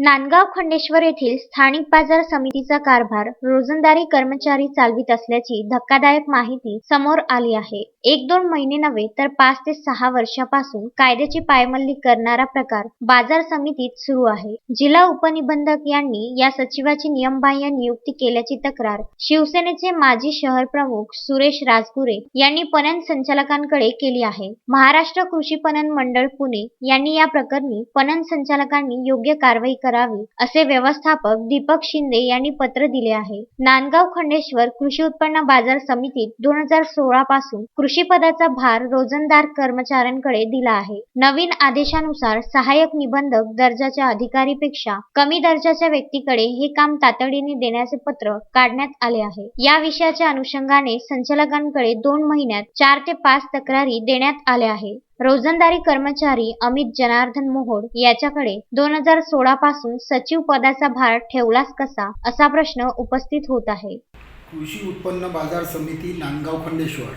नांदगाव खंडेश्वर येथील स्थानिक बाजार समितीचा कारभार रोजंदारी कर्मचारी चालवित असल्याची धक्कादायक माहिती समोर आली आहे. एक दोन महिने नव्हे तर पाच ते सहा वर्षापासून कायद्याची पायमल्ली करणारा प्रकार बाजार समितीत सुरू आहे. जिल्हा उपनिबंधक यांनी या सचिवाची नियमबाह्य नियुक्ती केल्याची तक्रार शिवसेनेचे माजी शहर प्रमुख सुरेश राजगुरे यांनी पणन संचालकांकडे केली आहे. महाराष्ट्र कृषी पणन मंडळ पुणे यांनी या प्रकरणी पणन संचालकांनी योग्य कारवाई करावी असे व्यवस्थापक दीपक शिंदे यांनी पत्र दिले आहे. नांदगाव खंडेश्वर कृषी उत्पन्न बाजार समितीत दोन हजार सोळा पासून कृषी पदाचा भार रोजंदार कर्मचाऱ्यांकडे दिला आहे. नवीन आदेशानुसार सहाय्यक निबंधक दर्जाच्या अधिकारीपेक्षा कमी दर्जाच्या व्यक्तीकडे हे काम तातडीने देण्याचे पत्र काढण्यात आले आहे. या विषयाच्या अनुषंगाने संचालकांकडे दोन महिन्यात चार ते पाच तक्रारी देण्यात आल्या आहे रोजंदारी कर्मचारी अमित जनार्दन मोहोड याच्याकडे दोन हजार सोळा पासून सचिव पदाचा भार ठेवलाच कसा असा प्रश्न उपस्थित होत आहे. कृषी उत्पन्न बाजार समिती नांदगाव खंडेश्वर.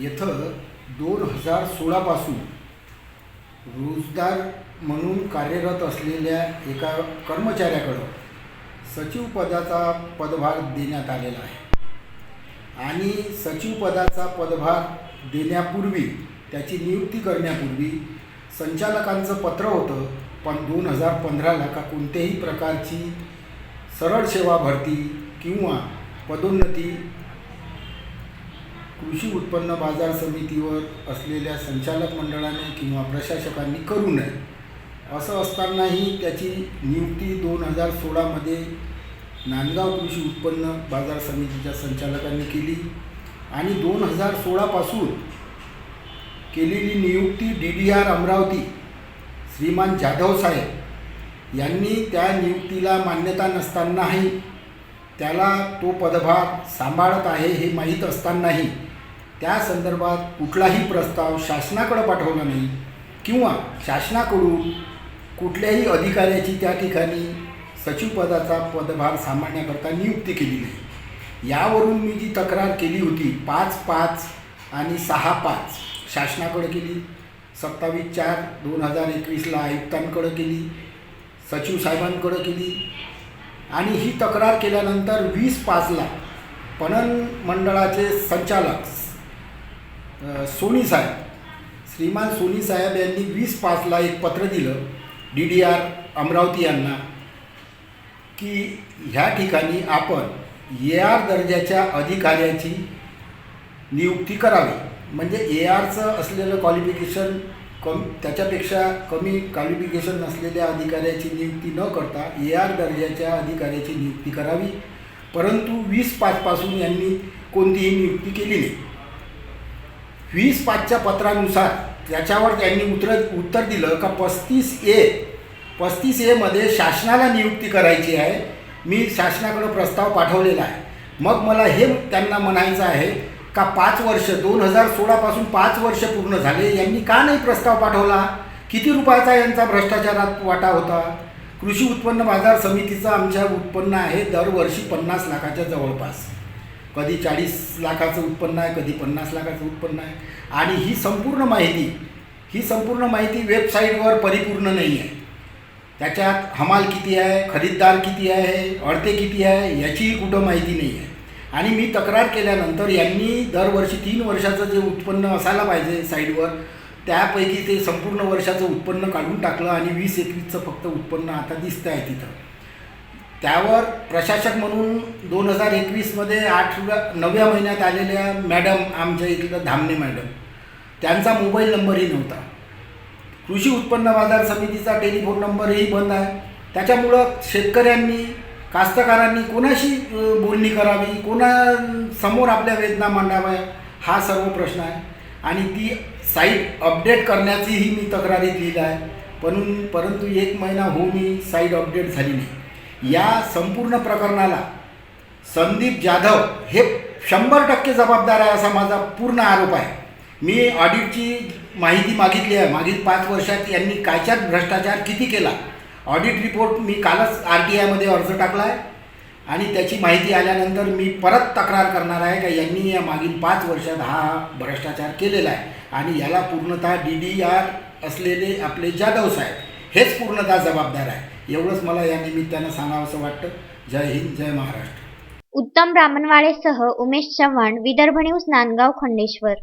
येथं दोन हजार सोळापासून रोजगार म्हणून कार्यरत असलेल्या एका कर्मचाऱ्याकडं सचिव पदाचा पदभार देण्यात आलेला आहे. आणि सचिव पदाचा पदभार देण्यापूर्वी त्याची नियुक्ती करण्यापूर्वी संचालकांचं पत्र होतं पण दोन हजार पंधराला का कोणत्याही प्रकारची सरळ सेवा भरती किंवा पदोन्नती कृषी उत्पन्न बाजार समितीवर असलेल्या संचालक मंडळाने किंवा प्रशासकांनी करू नये. असं असतानाही त्याची नियुक्ती दोन हजार सोळामध्ये नांदगाव कृषी उत्पन्न बाजार समितीच्या संचालकांनी केली आणि दोन हजार सोळापासून केलेली नियुक्ती डी डी आर अमरावती श्रीमान जाधव साहेब. यांनी त्या नियुक्तीला मान्यता नसतानाही त्याला तो पदभार सांभाळत आहे हे माहीत असतानाही त्या संदर्भात कुठलाही प्रस्ताव शासनाकडे पाठवला नाही किंवा शासनाकडून कुठल्याही अधिकाऱ्याची त्या ठिकाणी सचिवपदाचा पदभार सांभाळण्याकरता नियुक्ती केली नाही. यावरून मी जी तक्रार केली होती पाच पाच आणि सहा पाच शासनाकडे केली. सत्तावीस चार दोन हजार एकवीसला आयुक्तांकडे केली. सचिव साहेबांकडे केली. आणि ही तक्रार केल्यानंतर वीस पाचला पणन मंडळाचे संचालक सोनी साहेब श्रीमान सोनी साहेब यांनी वीस पाचला एक पत्र दिलं डी डी आर अमरावती यांना की ह्या ठिकाणी आपण ए आर दर्जाच्या अधिकाऱ्याची नियुक्ती करावी. म्हणजे ए आरचं असलेलं क्वालिफिकेशन कम त्याच्यापेक्षा कमी क्वालिफिकेशन नसलेल्या अधिकाऱ्याची नियुक्ती न करता ए आर दर्जाच्या अधिकाऱ्याची नियुक्ती करावी. परंतु वीस पाचपासून यांनी कोणतीही नियुक्ती केली नाही. वीस पाचच्या पत्रानुसार त्याच्यावर त्यांनी उत्तर उत्तर दिलं का पस्तीस ए पस्तीस एमध्ये शासनाला नियुक्ती करायची आहे. मी शासनाकडं प्रस्ताव पाठवलेला आहे. मग मला हे त्यांना म्हणायचं आहे का पाच वर्ष दोन हजार सोळापासून पाच वर्ष पूर्ण झाले? यांनी का नाही प्रस्ताव पाठवला? किती रुपयाचा यांचा भ्रष्टाचारात वाटा होता? कृषी उत्पन्न बाजार समितीचं आमच्या उत्पन्न आहे दरवर्षी पन्नास लाखाच्या जवळपास. कधी चाळीस लाखाचं उत्पन्न आहे कधी पन्नास लाखाचं उत्पन्न आहे. आणि ही संपूर्ण माहिती ही संपूर्ण माहिती वेबसाईटवर परिपूर्ण नाही आहे. त्याच्यात हमाल किती आहे खरीददार किती आहे अडते किती आहे याचीही कुठं माहिती नाही आहे. आणि मी तक्रार केल्यानंतर यांनी दरवर्षी तीन वर्षाचं जे उत्पन्न असायला पाहिजे साईडवर त्यापैकी ते संपूर्ण वर्षाचं उत्पन्न काढून टाकलं आणि वीस एकवीसचं फक्त उत्पन्न आता दिसतं आहे तिथं. त्यावर प्रशासक म्हणून दोन हजार एकवीसमध्ये आठव्या नवव्या महिन्यात आलेल्या मॅडम आमच्या इथलं धामणे मॅडम त्यांचा मोबाईल नंबरही नव्हता. कृषी उत्पन्न बाजार समितीचा टेलिफोन नंबरही बंद आहे. त्याच्यामुळं शेतकऱ्यांनी कास्तकारांनी कोणाशी बोलणी करावी? कोणासमोर आपल्या वेदना मांडाव्या? हा सर्व प्रश्न आहे. आणि ती साईट अपडेट करण्याचीही मी तक्रारीत लिहिलं आहे. पण परंतु एक महिना होऊनही साईट अपडेट झाली नाही. या संपूर्ण प्रकरणाला संदीप जाधव हे शंभर टक्के जबाबदार आहे असा माझा पूर्ण आरोप आहे. मी ऑडिटची माहिती मागितली आहे. मागील पाच वर्षात यांनी कायच्यात भ्रष्टाचार किती केला? ऑडिट रिपोर्ट मी कालच आर टी आयमध्ये अर्ज टाकला आहे आणि त्याची माहिती आल्यानंतर मी परत तक्रार करणार आहे का यांनी या मागील पाच वर्षात हा भ्रष्टाचार केलेला आहे. आणि याला पूर्णतः डी डी आर असलेले आपले जाधव साहेब हेच पूर्णतः जबाबदार आहे. एवढंच मला या निमित्तानं सांगावंसं वाटतं. जय हिंद जय महाराष्ट्र. उत्तम ब्राह्मणवाडेसह उमेश चव्हाण विदर्भ न्यूज नांदगाव खंडेश्वर.